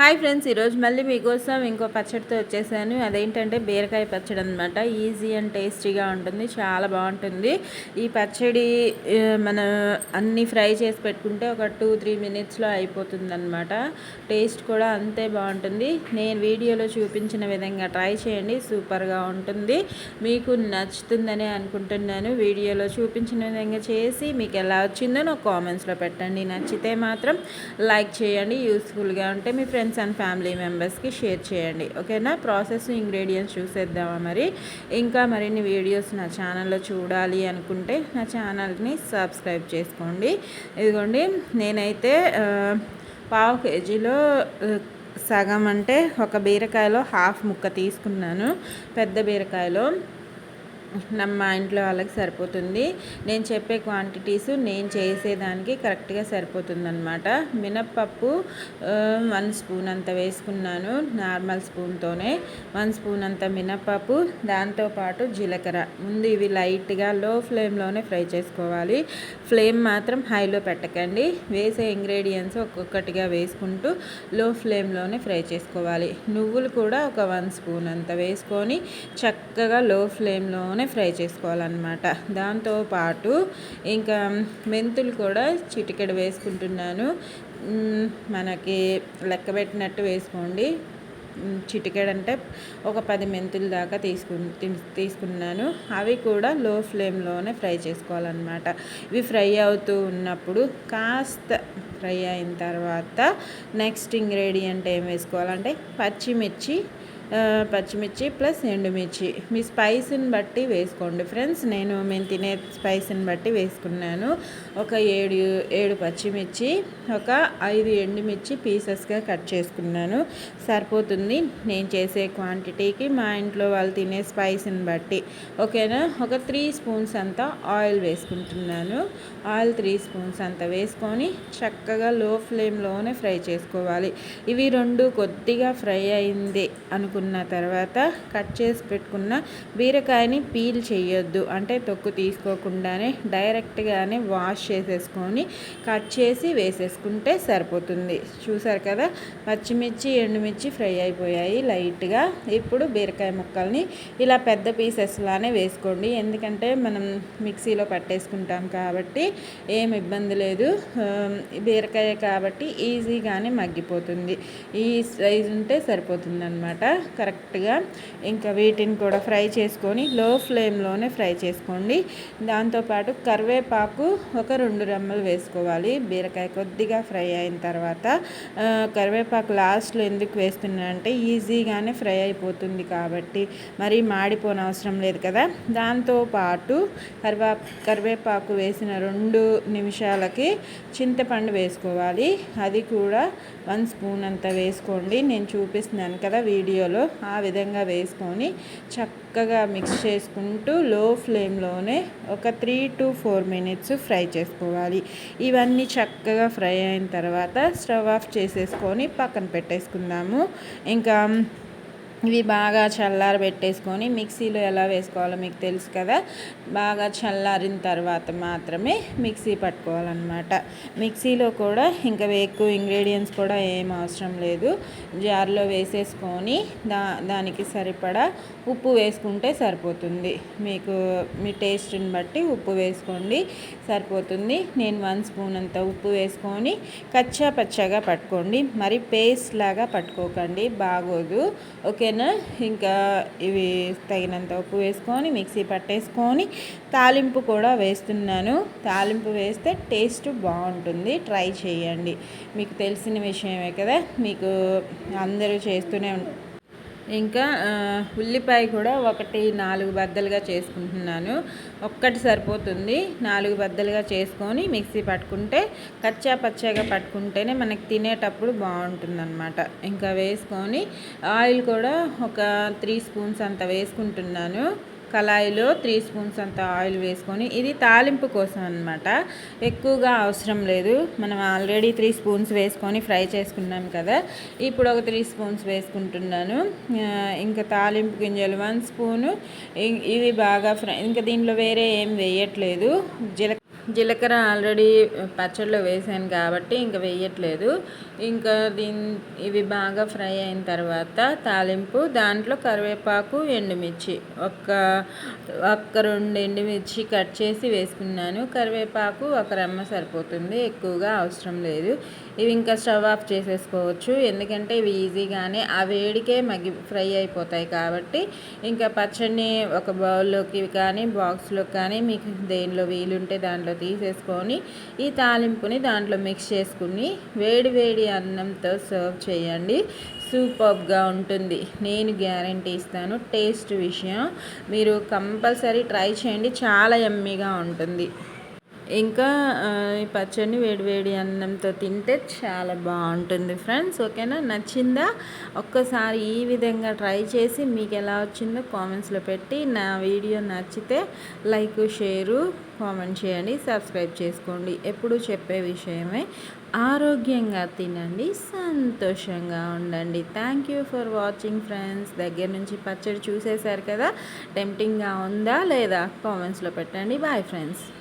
Hi friends ఈరోజు మళ్ళీ మీకోసం ఇంకో పచ్చడితో వచ్చేసాను. అదేంటంటే బీరకాయ పచ్చడి అనమాట ఈజీ అండ్ టేస్టీగా ఉంటుంది చాలా బాగుంటుంది. ఈ పచ్చడి మనం అన్నీ అన్ని ఫ్రై చేసి పెట్టుకుంటే ఒక టూ త్రీ మినిట్స్లో అయిపోతుంది అనమాట టేస్ట్ కూడా అంతే బాగుంటుంది. నేను వీడియోలో చూపించిన విధంగా ట్రై చేయండి సూపర్గా ఉంటుంది. మీకు నచ్చుతుందని అనుకుంటున్నాను. వీడియోలో చూపించిన విధంగా చేసి మీకు ఎలా వచ్చిందో నాకు కామెంట్స్లో పెట్టండి. నచ్చితే మాత్రం లైక్ చేయండి. యూస్ఫుల్గా ఉంటే మీ ఫ్రెండ్స్ అండ్ ఫ్యామిలీ మెంబర్స్కి షేర్ చేయండి. ఓకేనా? ప్రాసెస్ ఇంగ్రీడియంట్స్ చూసేద్దామా మరి? ఇంకా మరిన్ని వీడియోస్ నా ఛానల్లో చూడాలి అనుకుంటే నా ఛానల్ని సబ్స్క్రైబ్ చేసుకోండి. ఇదిగోండి నేనైతే పావు కేజీలో సగం అంటే ఒక బీరకాయలో హాఫ్ ముక్క తీసుకున్నాను. పెద్ద బీరకాయలో. మా ఇంట్లో వాళ్ళకి సరిపోతుంది. నేను చెప్పే క్వాంటిటీస్ నేను చేసేదానికి కరెక్ట్గా సరిపోతుందనమాట మినప్పప్పు వన్ స్పూన్ అంత వేసుకున్నాను నార్మల్ స్పూన్తోనే వన్ స్పూన్ అంత మినప్పప్పు దాంతోపాటు జీలకర్ర. ముందు ఇవి లైట్గా లో ఫ్లేమ్లోనే ఫ్రై చేసుకోవాలి. ఫ్లేమ్ మాత్రం హైలో పెట్టకండి. వేసే ఇంగ్రీడియంట్స్ ఒక్కొక్కటిగా వేసుకుంటూ లో ఫ్లేమ్లోనే ఫ్రై చేసుకోవాలి. నువ్వులు కూడా ఒక వన్ స్పూన్ అంత వేసుకొని చక్కగా లో ఫ్లేమ్లోనే ఫ్రై చేసుకోవాలన్నమాట. దాంతోపాటు ఇంకా మెంతులు కూడా చిటికెడు వేసుకుంటున్నాను. మనకి లెక్క పెట్టినట్టు వేసుకోండి. చిటికెడంటే అంటే ఒక పది మెంతుల దాకా తీసుకు తీసుకున్నాను. అవి కూడా లో ఫ్లేమ్లోనే ఫ్రై చేసుకోవాలన్నమాట. ఇవి ఫ్రై అవుతూ ఉన్నప్పుడు కాస్త ఫ్రై అయిన తర్వాత నెక్స్ట్ ఇంగ్రీడియంట్ ఏం వేసుకోవాలంటే పచ్చిమిర్చి పచ్చిమిర్చి ప్లస్ ఎండుమిర్చి. మీ స్పైస్ని బట్టి వేసుకోండి. ఫ్రెండ్స్ నేను మేము తినే స్పైస్ని బట్టి వేసుకున్నాను. ఒక ఏడు ఏడు పచ్చిమిర్చి ఒక ఐదు ఎండుమిర్చి పీసెస్గా కట్ చేసుకున్నాను. సరిపోతుంది. నేను చేసే క్వాంటిటీకి మా ఇంట్లో వాళ్ళు తినే స్పైస్ని బట్టి. ఓకేనా? ఒక త్రీ స్పూన్స్ అంతా ఆయిల్ వేసుకుంటున్నాను. ఆయిల్ త్రీ స్పూన్స్ అంత వేసుకొని చక్కగా లో ఫ్లేమ్లోనే ఫ్రై చేసుకోవాలి. ఇవి రెండు కొద్దిగా ఫ్రై అయింది తీసుకున్న తర్వాత కట్ చేసి పెట్టుకున్న బీరకాయని పీల్ చేయొద్దు. అంటే తొక్కు తీసుకోకుండానే డైరెక్ట్గానే వాష్ చేసేసుకొని కట్ చేసి వేసేసుకుంటే సరిపోతుంది. చూసారు కదా? పచ్చిమిర్చి ఎండుమిర్చి ఫ్రై అయిపోయాయి లైట్గా. ఇప్పుడు బీరకాయ ముక్కల్ని ఇలా పెద్ద పీసెస్ లానే వేసుకోండి. ఎందుకంటే మనం మిక్సీలో పట్టేసుకుంటాం కాబట్టి ఏం ఇబ్బంది లేదు. బీరకాయ కాబట్టి ఈజీగానే మగ్గిపోతుంది. ఈ సైజ్ ఉంటే సరిపోతుంది అనమాట కరెక్ట్గా ఇంకా వీటిని కూడా ఫ్రై చేసుకొని లో ఫ్లేమ్లోనే ఫ్రై చేసుకోండి. దాంతోపాటు కరివేపాకు ఒక రెండు రెమ్మలు వేసుకోవాలి. బీరకాయ కొద్దిగా ఫ్రై అయిన తర్వాత కరివేపాకు లాస్ట్లో ఎందుకు వేస్తున్నా అంటే ఈజీగానే ఫ్రై అయిపోతుంది కాబట్టి మరి మాడిపోని అవసరం లేదు కదా. దాంతోపాటు కరివే కరివేపాకు వేసిన రెండు నిమిషాలకి చింతపండు వేసుకోవాలి. అది కూడా వన్ స్పూన్ అంత వేసుకోండి. నేను చూపిస్తున్నాను కదా వీడియోలో. ఆ విధంగా వేసుకొని చక్కగా మిక్స్ చేసుకుంటూ లో ఫ్లేమ్లోనే ఒక three to four minutes fry చేసుకోవాలి. ఇవన్నీ చక్కగా ఫ్రై అయిన తర్వాత స్టవ్ ఆఫ్ చేసేసుకొని పక్కన పెట్టేసుకుందాము. ఇంకా ఇవి బాగా చల్లార పెట్టేసుకొని మిక్సీలో ఎలా వేసుకోవాలో మీకు తెలుసు కదా. బాగా చల్లారిన తర్వాత మాత్రమే మిక్సీ పట్టుకోవాలన్నమాట. మిక్సీలో కూడా ఇంకా ఎక్కువ ఇంగ్రీడియంట్స్ కూడా ఏం అవసరం లేదు. జార్లో వేసేసుకొని దా దానికి సరిపడా ఉప్పు వేసుకుంటే సరిపోతుంది. మీకు మీ టేస్ట్ని బట్టి ఉప్పు వేసుకోండి సరిపోతుంది. నేను వన్ స్పూన్ అంత ఉప్పు వేసుకొని కచ్చా పచ్చగా పట్టుకోండి. మరి పేస్ట్ లాగా పట్టుకోకండి బాగోదు. ఓకే ఓకేనా ఇంకా ఇవి తగినంత ఉప్పు వేసుకొని మిక్సీ పట్టేసుకొని తాలింపు కూడా వేస్తున్నాను. తాలింపు వేస్తే టేస్ట్ బాగుంటుంది. ట్రై చేయండి. మీకు తెలిసిన విషయమే కదా. మీకు అందరూ చేస్తూనే ఇంకా ఉల్లిపాయ కూడా ఒకటి నాలుగు బద్దలుగా చేసుకుంటున్నాను. ఒక్కటి సరిపోతుంది. నాలుగు బద్దలుగా చేసుకొని మిక్సీ పట్టుకుంటే కచ్చా పచ్చాగా పట్టుకుంటేనే మనకి తినేటప్పుడు బాగుంటుంది అనమాట ఇంకా వేసుకొని ఆయిల్ కూడా ఒక త్రీ స్పూన్స్ అంత వేసుకుంటున్నాను. కళాయిలో త్రీ స్పూన్స్ అంత ఆయిల్ వేసుకొని ఇది తాలింపు కోసం అనమాట ఎక్కువగా అవసరం లేదు. మనం ఆల్రెడీ త్రీ స్పూన్స్ వేసుకొని ఫ్రై చేసుకున్నాం కదా. ఇప్పుడు ఒక త్రీ స్పూన్స్ వేసుకుంటున్నాను. ఇంకా తాలింపు గింజలు వన్ స్పూను. ఇవి బాగా ఫ్రై ఇంకా దీంట్లో వేరే ఏం వేయట్లేదు. జీలకర్ర జీలకర్ర ఆల్రెడీ పచ్చడిలో వేసాను కాబట్టి ఇంకా వేయట్లేదు. ఇంకా దీని ఇవి బాగా ఫ్రై అయిన తర్వాత తాలింపు దాంట్లో కరివేపాకు ఎండుమిర్చి. ఒక్క ఒక్క రెండు ఎండుమిర్చి కట్ చేసి వేసుకున్నాను. కరివేపాకు ఒక రెమ్మ సరిపోతుంది ఎక్కువగా అవసరం లేదు. ఇవి ఇంకా స్టవ్ ఆఫ్ చేసేసుకోవచ్చు. ఎందుకంటే ఇవి ఈజీగానే ఆ వేడికే మగ్గి ఫ్రై అయిపోతాయి కాబట్టి ఇంకా పచ్చడిని ఒక బౌల్లోకి కానీ బాక్స్లోకి కానీ మీకు దేనిలో వీలుంటే దాంట్లో దాంట్లో తీసేసుకొని ఈ తాలింపుని దాంట్లో మిక్స్ చేసుకుని వేడి వేడి అన్నంతో సర్వ్ చేయండి. సూపర్గా ఉంటుంది. నేను గ్యారంటీ ఇస్తాను టేస్ట్ విషయం. మీరు కంపల్సరీ ట్రై చేయండి. చాలా ఎమ్మీగా ఉంటుంది. ఇంకా ఈ పచ్చడిని వేడివేడి అన్నంతో తింటే చాలా బాగుంటుంది ఫ్రెండ్స్. ఓకేనా? నచ్చిందా? ఒక్కసారి ఈ విధంగా ట్రై చేసి మీకు ఎలా వచ్చిందో కామెంట్స్లో పెట్టి నా వీడియో నచ్చితే లైక్ షేరు కామెంట్ చేయండి సబ్స్క్రైబ్ చేసుకోండి. ఎప్పుడు చెప్పే విషయమే ఆరోగ్యంగా తినండి సంతోషంగా ఉండండి. Thank you for watching friends. దగ్గర నుంచి పచ్చడి చూసేశారు కదా? టెంప్టింగ్గా ఉందా లేదా? కామెంట్స్లో పెట్టండి. Bye friends.